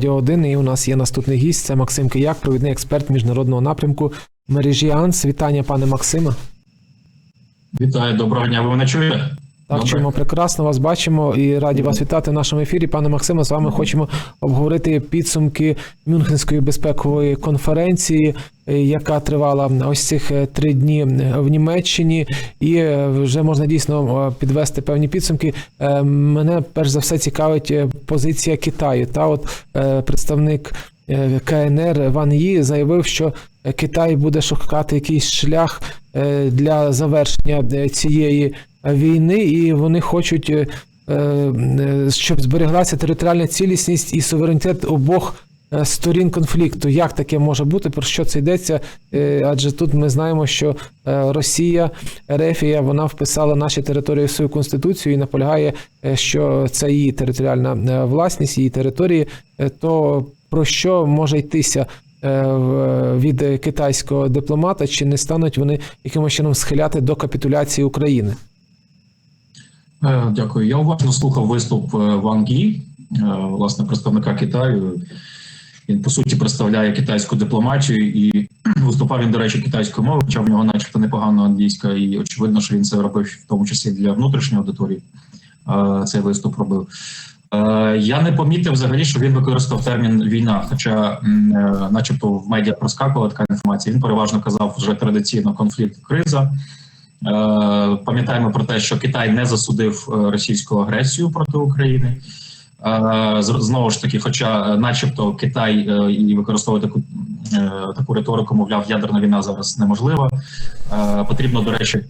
Радіо 1, і у нас є наступний гість. Це Максим Кияк, провідний експерт міжнародного напрямку мережі АНС. Вітання, пане Максиме. Вітаю, доброго дня. Ви мене чуєте? Так, чуємо прекрасно, вас бачимо і раді вас вітати в нашому ефірі. Пане Максиме, з вами хочемо обговорити підсумки Мюнхенської безпекової конференції, е, яка тривала ось цих е, три дні в Німеччині, і е, вже можна дійсно е, підвести певні підсумки. Е, Мене перш за все цікавить е, позиція Китаю. Та от е, представник е, КНР Ван Ї заявив, що е, Китай буде шукати якийсь шлях е, для завершення е, цієї війни, і вони хочуть, е, е, щоб збереглася територіальна цілісність і суверенітет обох е, сторін конфлікту. Як таке може бути? Про що це йдеться? Е, Адже тут ми знаємо, що е, Росія, Ерефія, вона вписала наші території в свою конституцію і наполягає, е, що це її територіальна е, власність, її території. Е, То про що може йтися? е, Від китайського дипломата, чи не стануть вони якимось чином схиляти до капітуляції України? Е, Дякую. Я уважно слухав виступ е, Ван Гі, е, власне, представника Китаю. Він по суті представляє китайську дипломатію і виступав він, до речі, китайською мовою, хоча в нього, начебто, непогано англійська, і очевидно, що він це робив в тому числі для внутрішньої аудиторії. Цей виступ робив. Я не помітив взагалі, що він використав термін війна. Хоча, начебто, в медіа проскакувала така інформація. Він переважно казав вже традиційно конфлікт, криза. Е, Пам'ятаємо про те, що Китай не засудив е, російську агресію проти України. Е, Знову ж таки, хоча, начебто, Китай і використовує таку таку риторику, мовляв, ядерна війна зараз неможлива. Потрібно, до речі,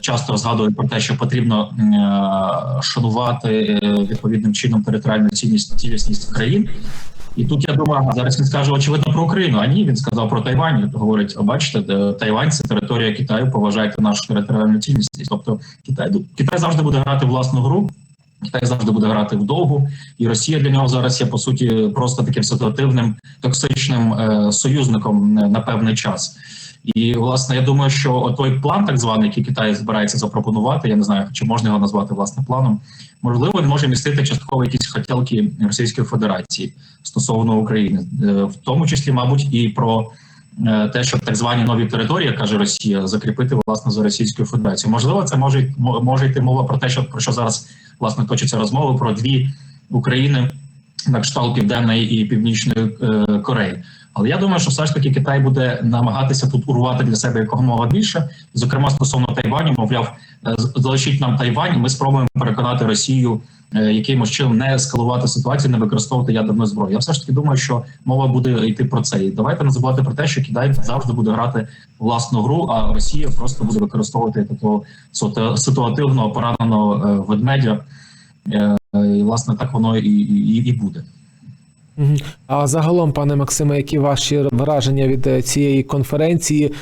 часто згадують про те, що потрібно шанувати відповідним чином територіальну цілісність країн. І тут я думаю, зараз він скаже очевидно про Україну. А ні, він сказав про Тайвань. Говорить: бачите, Тайвань це територія Китаю. Поважайте нашу територіальну цінність. Тобто Китай Китай завжди буде грати власну гру. Китай завжди буде грати вдовгу, і Росія для нього зараз є по суті просто таким ситуативним токсичним е, союзником на- на певний час. І власне я думаю, що той план, так званий, який Китай збирається запропонувати, я не знаю, чи можна його назвати власне планом. Можливо, він може містити частково якісь хотілки Російської Федерації стосовно України, Е, в тому числі, мабуть, і про е, те, щоб так звані нові території, каже Росія, закріпити власне за Російською Федерацією. Можливо, це може може йти мова про те, що про що зараз власне точаться розмови про дві України на кшталт Південної і Північної е, Кореї. Але я думаю, що все ж таки Китай буде намагатися тут урвати для себе якомога більше, зокрема стосовно Тайваню, мовляв, е, залишіть нам Тайвань, і ми спробуємо переконати Росію е, якимось чином не ескалувати ситуацію, не використовувати ядерну зброю. Я все ж таки думаю, що мова буде йти про це. І давайте не забувати про те, що Китай завжди буде грати власну гру, а Росія просто буде використовувати такого ситуа- ситуативного пораненого е, ведмедя. І власне так воно і, і, і буде. А загалом, пане Максиме, які ваші враження від е, цієї конференції? Е,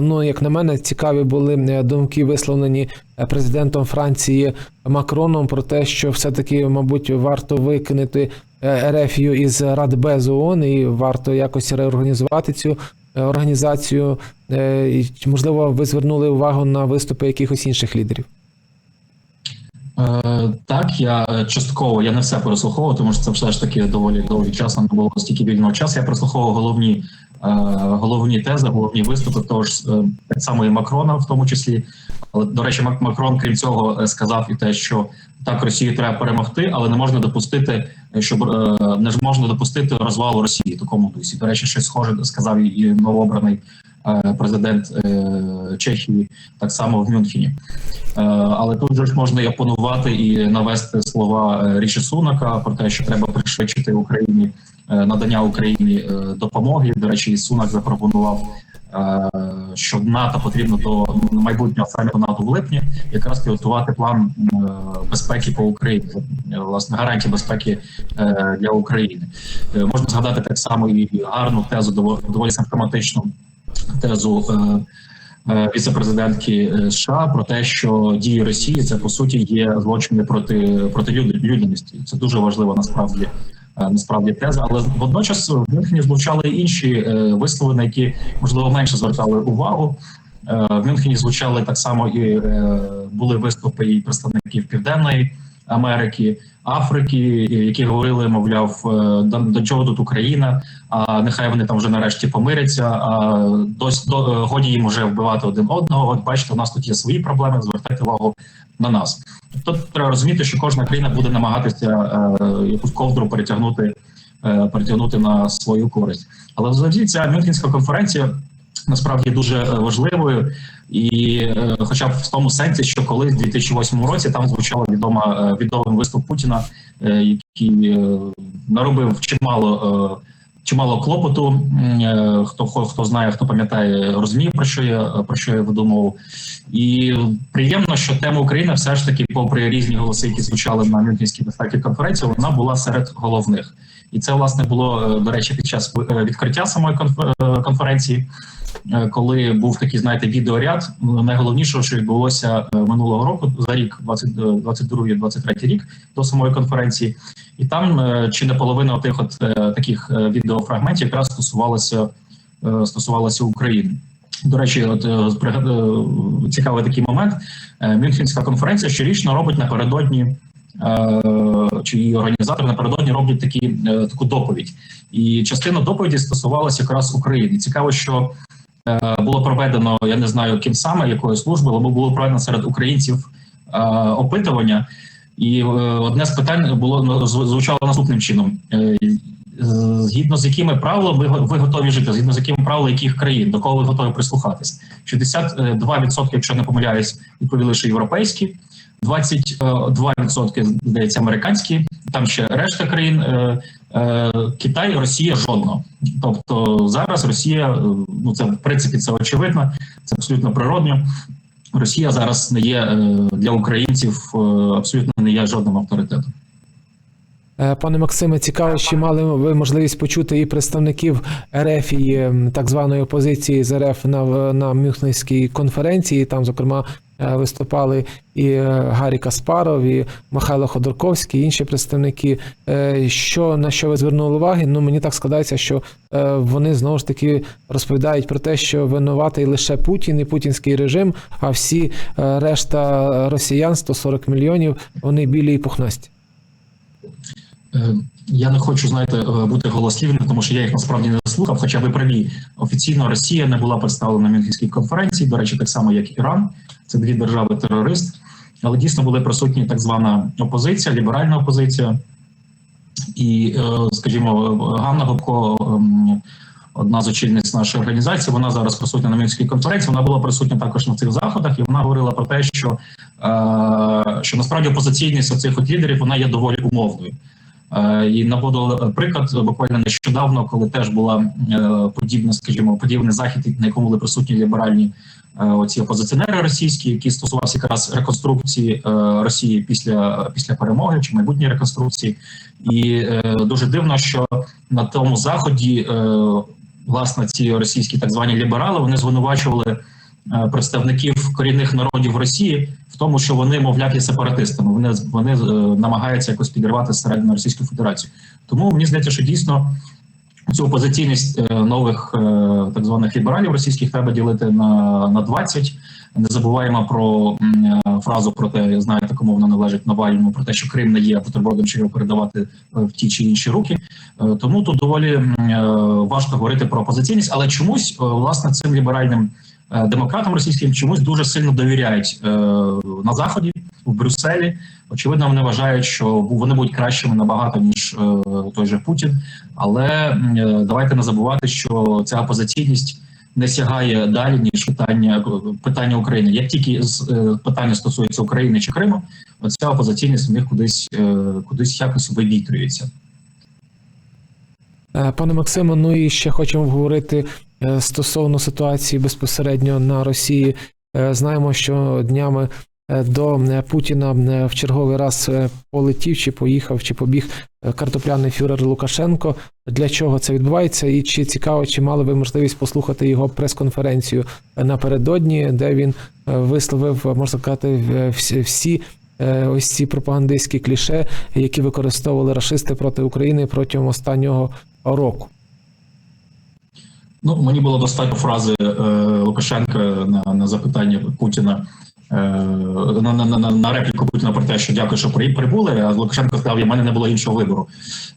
Ну, як на мене, цікаві були е, думки, висловлені президентом Франції Макроном про те, що все-таки, мабуть, варто викинути Ерефію із Радбез ООН і варто якось реорганізувати цю організацію. Можливо, ви звернули увагу на виступи якихось інших лідерів? Е, так, я е, частково я не все переслуховував, тому що це все ж таки доволі довгий час. Не було стільки вільного часу. Я прослуховував головні е, головні тези, головні виступи. Того ж так само Макрона, в тому числі. Але до речі, Мак- Макрон, крім цього, сказав і те, що так Росію треба перемогти, але не можна допустити, щоб не можна допустити розвалу Росії в такому дусі. До речі, щось схоже сказав і- новообраний президент е, Чехії, так само в Мюнхені. Е, Але тут же ж можна і опонувати і навести слова е, Ріші Сунака про те, що треба пришвидшити Україні е, надання Україні е, допомоги. До речі, і Сунак запропонував, е, що НАТО потрібно до майбутнього саміту НАТО в липні якраз підготувати план е, безпеки по Україні, е, власне гарантії безпеки е, для України. Е, Можна згадати так само і гарну тезу доволі симптоматичну тезу. е, е, Віце-президентки е, США про те, що дії Росії це по суті є злочини проти проти людяності. Це дуже важлива насправді насправді теза. Але водночас в Мюнхені звучали інші вислови, на які можливо менше звертали увагу. В Мюнхені звучали так само і були виступи і представників південної Америки, Африки, які говорили, мовляв, е, до, до чого тут Україна, а нехай вони там вже нарешті помиряться. А дось до е, годі їм вже вбивати один одного. От бачите, у нас тут є свої проблеми. Звертайте увагу на нас. Тобто треба розуміти, що кожна країна буде намагатися е, якусь ковдру перетягнути, е, перетягнути на свою користь. Але взагалі ця Мюнхенська конференція насправді дуже е, важливою, і е, хоча б в тому сенсі, що колись в 2008 році там звучала відома е, відомий виступ Путіна, який наробив чимало. Чимало клопоту. Е, Хто хто, знає, хто пам'ятає, розуміє про що я про що я веду мову. І приємно, що тема України все ж таки, попри різні голоси, які звучали на Мюнхенській безпеці конференції, вона була серед головних. І це власне було е, до речі під час е, відкриття самої конф- конференції, коли був такий, знаєте, відеоряд. Найголовніше, що відбулося минулого року за рік, 22-23 рік до самої конференції, і там е, чи не половина тих от е, таких е, відеофрагментів якраз стосувалося е, стосувалося України. До речі, от цікавий такий момент. Мюнхенська конференція щорічно робить напередодні. Чи її організатори напередодні роблять такі таку доповідь, і частина доповіді стосувалася якраз України. Цікаво, що було проведено, я не знаю ким саме, якою службою, але було проведено серед українців опитування, і е, одне з питань було ну, звучало наступним чином: Е, згідно з якими правилами ви, готові жити, згідно з якими правилами яких країн, до кого ви готові прислухатись? 62%, якщо не помиляюсь, відповіли, що європейські, 22% здається американські, там ще решта країн. е, е, Китай, Росія жодного. Тобто зараз Росія, е, ну це в принципі це очевидно, це абсолютно природньо. Росія зараз не є е, для українців е, абсолютно не є жодним авторитетом. Е, Пане Максиме, цікаво, чи мали ви можливість почути і представників РФ і так званої опозиції з РФ на, на Мюнхенській конференції. Там, зокрема, виступали і е, Гаррі Каспаров, і Михайло Ходорковський, і інші представники. Е, Що на що ви звернули уваги? Ну мені так складається, що е, вони знову ж таки розповідають про те, що винуватий лише Путін і путінський режим, а всі е, решта росіян, 140 мільйонів, вони білі і пухнасті. Е, Я не хочу, знаєте, е, бути голослівним, тому що я їх насправді не слухав. Хоча ви праві, офіційно Росія не була представлена на Мюнхенській конференції. До речі, так само як Іран, це дві держави терорист, але дійсно були присутні так звана опозиція, ліберальна опозиція, і, е, скажімо, Ганна Гопко, ем, одна з очільниць нашої організації, вона зараз присутня на Мюнхенській конференції. Вона була присутня також на цих заходах, і вона говорила про те, що, е, що насправді опозиційність оцих от лідерів вона є доволі умовною. Е, І наводили приклад буквально нещодавно, коли теж була подібна, скажімо, подібний захід, на якому були присутні ліберальні оці опозиціонери російські, які стосувався якраз реконструкції е, Росії після після перемоги чи майбутньої реконструкції. І е, дуже дивно, що на тому заході е, власне ці російські так звані ліберали вони звинувачували е, представників корінних народів Росії в тому, що вони, мовляв, є сепаратистами. Вони вони е, намагаються якось підірвати середину Російську Федерацію. Тому мені здається, що дійсно цю опозиційність е, нових е, так званих лібералів російських треба ділити на, на 20. Не забуваємо про е, фразу про те, знаєте, кому вона належить Навальному, про те, що Крим не є бутербродом, що його передавати в ті чи інші руки. Тому тут доволі важко говорити про опозиційність, але чомусь власне цим ліберальним демократам російським чомусь дуже сильно довіряють на заході в Брюсселі. Очевидно, вони вважають, що вони будуть кращими набагато ніж е, той же Путін. Але е, давайте не забувати, що ця опозиційність не сягає далі ніж питання питання України. Як тільки е, питання стосується України чи Криму, оця опозиційність в них кудись е, кудись якось вивітрюється. Е, Пане Максиме, ну і ще хочемо говорити е, стосовно ситуації безпосередньо на Росії. Е, Знаємо, що днями е, до е, Путіна е, в черговий раз е, полетів, чи поїхав, чи побіг е, картопляний фюрер Лукашенко. Для чого це відбувається? І чи цікаво, чи мали ви можливість послухати його прес-конференцію е, напередодні, де він е, висловив, е, можна сказати, всі- е, ось ці пропагандистські кліше, які використовували рашисти проти України протягом останнього року. Ну мені було достатньо фрази е, Лукашенка на, на запитання Путіна. Е, на, на, на, на репліку Путіна про те, що дякую, що прибули. А Лукашенко сказав, у мене не було іншого вибору.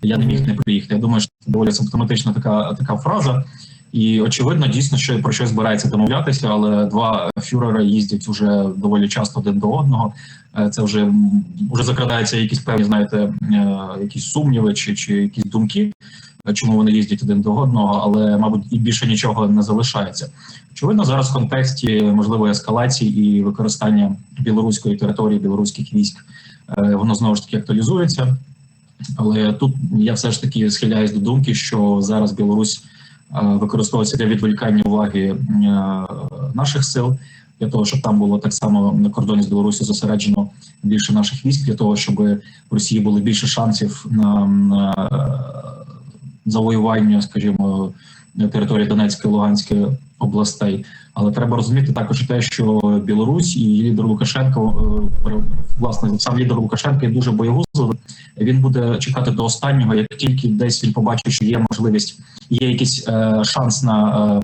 Я не міг не приїхати. Я думаю, що це доволі симптоматична така, така фраза. І очевидно, дійсно, що про щось збирається домовлятися, але два фюрери їздять уже доволі часто один до одного. Е, Це вже вже закрадаються якісь певні, знаєте, е, якісь сумніви чи, чи якісь думки, чому вони їздять один до одного, але мабуть і більше нічого не залишається. Очевидно, зараз в контексті можливої ескалації і використання білоруської території, білоруських військ, е, воно знову ж таки актуалізується. Але тут я все ж таки схиляюсь до думки, що зараз Білорусь е, використовується для відволікання уваги е, наших сил для того, щоб там було так само на кордоні з Білорусі зосереджено більше наших військ, для того, щоб в Росії було більше шансів на, на завоювання, скажімо, території Донецької Луганської областей. Але треба розуміти також те, що Білорусь і лідер Лукашенко, е, власне, сам лідер Лукашенко є дуже боєгузливий. Він буде чекати до останнього, як тільки десь він побачить, що є можливість, є якийсь е, шанс на, е,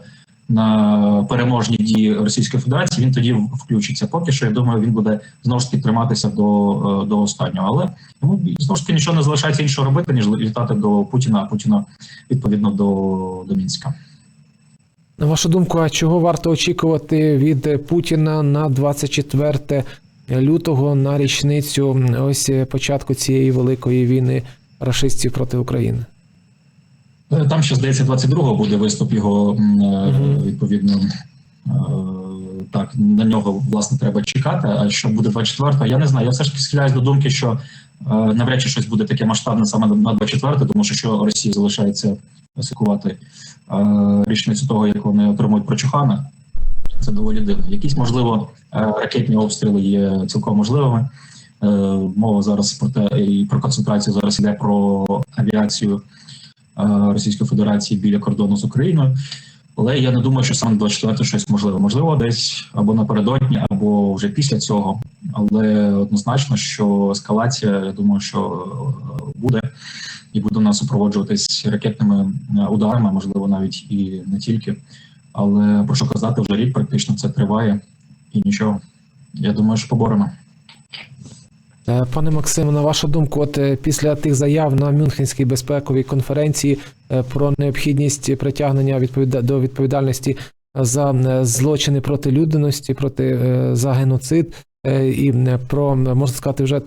на переможні дії Російської Федерації, він тоді включиться. Поки що я думаю, він буде знову ж таки триматися до, е, до останнього. Але йому знову ж таки нічого не залишається іншого робити, ніж літати до Путіна, а Путіна відповідно до, до Мінська. На вашу думку, а чого варто очікувати від Путіна на 24 лютого на річницю ось е, початку цієї великої війни рашистів проти України? Е, Там ще здається, 22-го буде виступ його е, відповідно. е, Так, на нього власне треба чекати. А що буде 24-го, я не знаю. Я все ж таки схиляюсь до думки, що е, навряд чи щось буде таке масштабне саме на 24 тому що що Росії залишається святкувати е, річницю того, як вони отримують прочухана. Це доволі дивно. Якісь можливо ракетні обстріли є цілком можливими. Е, Мова зараз про те і про концентрацію зараз йде про авіацію Російської Федерації біля кордону з Україною. Але я не думаю, що саме 24 щось можливо. Можливо, десь або напередодні, або вже після цього. Але однозначно, що ескалація, я думаю, що е, буде і буде нас супроводжуватись ракетними е, ударами, можливо, навіть і не тільки. Але про що казати, вже рік практично це триває і нічого. Я думаю, що поборемо. Е, Пане Максиме, на вашу думку, от е, після тих заяв на Мюнхенській безпековій конференції е, про необхідність притягнення відповіда- до відповідальності за злочини проти людяності, проти за геноцид, і про можна сказати, вже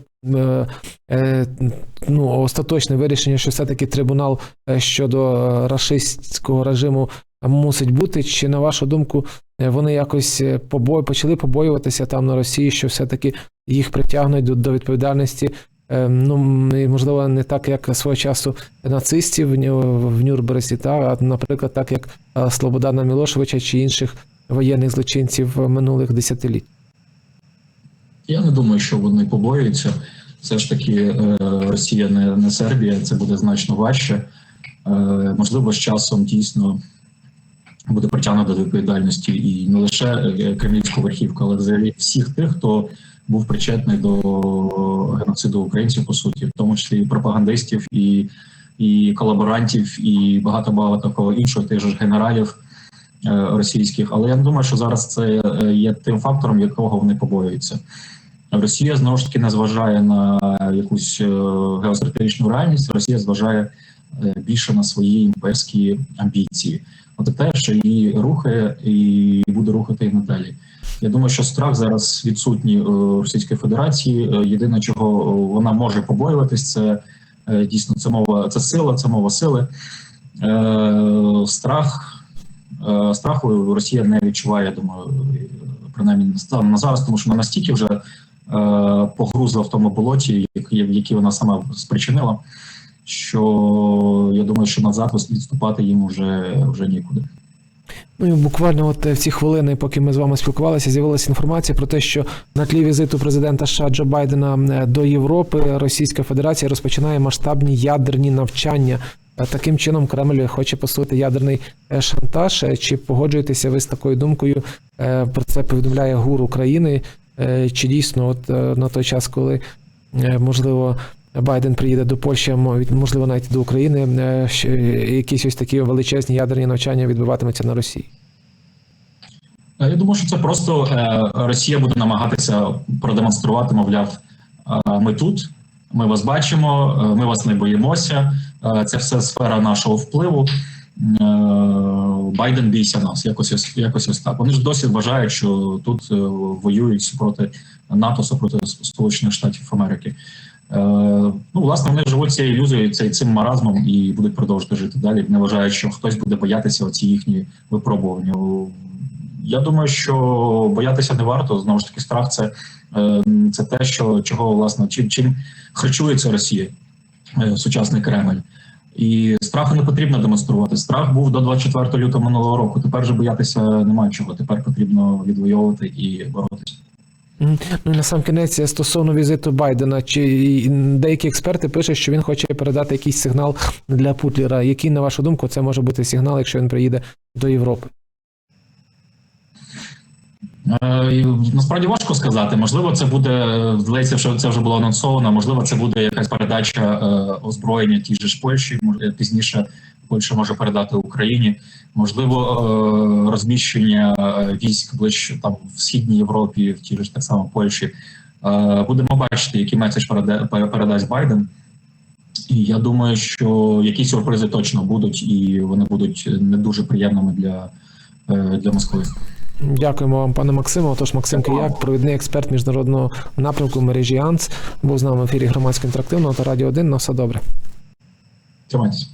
ну, остаточне вирішення, що все-таки трибунал е, щодо рашистського режиму мусить бути. Чи на вашу думку е, вони якось е, почали побоюватися там на Росії, що все-таки їх притягнуть до, до відповідальності. е, Ну, можливо, не так, як свого часу нацистів в, Ню- в Нюрнберзі, та, а, наприклад, так як Слободана Мілошевича чи інших воєнних злочинців минулих десятиліть. Я не думаю, що вони побоюються. Все ж таки, Росія не, Сербія, це буде значно важче. Можливо, з часом дійсно буде притягнуто до відповідальності і не лише е, кремлівську верхівку, але взагалі всіх тих, хто був причетний до геноциду українців, по суті, в тому числі і пропагандистів, і, і колаборантів, і багато багато такого іншого, тих ж генералів е, російських. Але я не думаю, що зараз це е, є тим фактором, якого вони побоюються. Росія знову ж таки не зважає на якусь геостратегічну реальність. Росія зважає більше на свої імперські амбіції. Те, що її рухає і буде рухати і надалі. Я думаю, що страх зараз відсутній у Російської Федерації. Е, Єдине, чого вона може побоюватись, це е, дійсно це мова, це сила, це мова сили. Е, Страх е, страху Росія не відчуває. Я думаю, принаймні на зараз, тому що вона настільки вже е, погрузла в тому болоті, які вона сама спричинила. Що я думаю, що назад відступати їм вже, вже нікуди. Ну і буквально от е, в ці хвилини, поки ми з вами спілкувалися, з'явилася інформація про те, що на тлі візиту президента США Джо Байдена е, до Європи Російська Федерація розпочинає масштабні ядерні навчання. Е, Таким чином Кремль хоче посилити ядерний шантаж. Чи погоджуєтеся ви з такою думкою? Про це повідомляє ГУР України. Чи дійсно, от на той час, коли можливо Байден приїде до Польщі, мо- можливо, навіть до України, е, якісь ось такі величезні ядерні навчання відбуватимуться на Росії? Е, Я думаю, що це просто е, Росія буде намагатися продемонструвати, мовляв, ми тут, ми вас бачимо, ми вас не боїмося. Це все сфера нашого впливу. Байден бійся нас, якось якось ось так. Вони ж досі вважають, що тут воюють супроти НАТО, супроти Сполучених Штатів Америки. Е, Ну, власне, вони живуть цією ілюзією, цим маразмом і будуть продовжувати жити далі, не вважають, що хтось буде боятися оці їхні випробування. Я думаю, що боятися не варто. Знову ж таки, страх це, е, це те, що чого власне чим, чим харчується Росія, е, сучасний Кремль. І страху не потрібно демонструвати. Страх був до 24 лютого минулого року. Тепер же боятися немає чого. Тепер потрібно відвоювати і боротися. Ну і на сам кінець стосовно візиту Байдена, чи деякі експерти пишуть, що він хоче передати якийсь сигнал для Путлера. Який, на вашу думку, це може бути сигнал, якщо він приїде до Європи? Е, Насправді важко сказати. Можливо, це буде здається, що це вже було анонсовано. Можливо, це буде якась передача е, озброєння тій же ж Польщі. Може, пізніше Польща може передати Україні. Можливо, е, розміщення е, військ ближче там в східній Європі, в тій ж так само Польщі. Е, Будемо бачити, який меседж переда- передасть Байден. І я думаю, що якісь сюрпризи точно будуть, і вони будуть не дуже приємними для, для Москви. Дякуємо вам, пане Максиму. Отож, Максим Кияк, провідний експерт міжнародного напрямку мережі АНС, був з нами в ефірі громадсько інтерактивного та радіо 1. На все добре. Тримайтеся.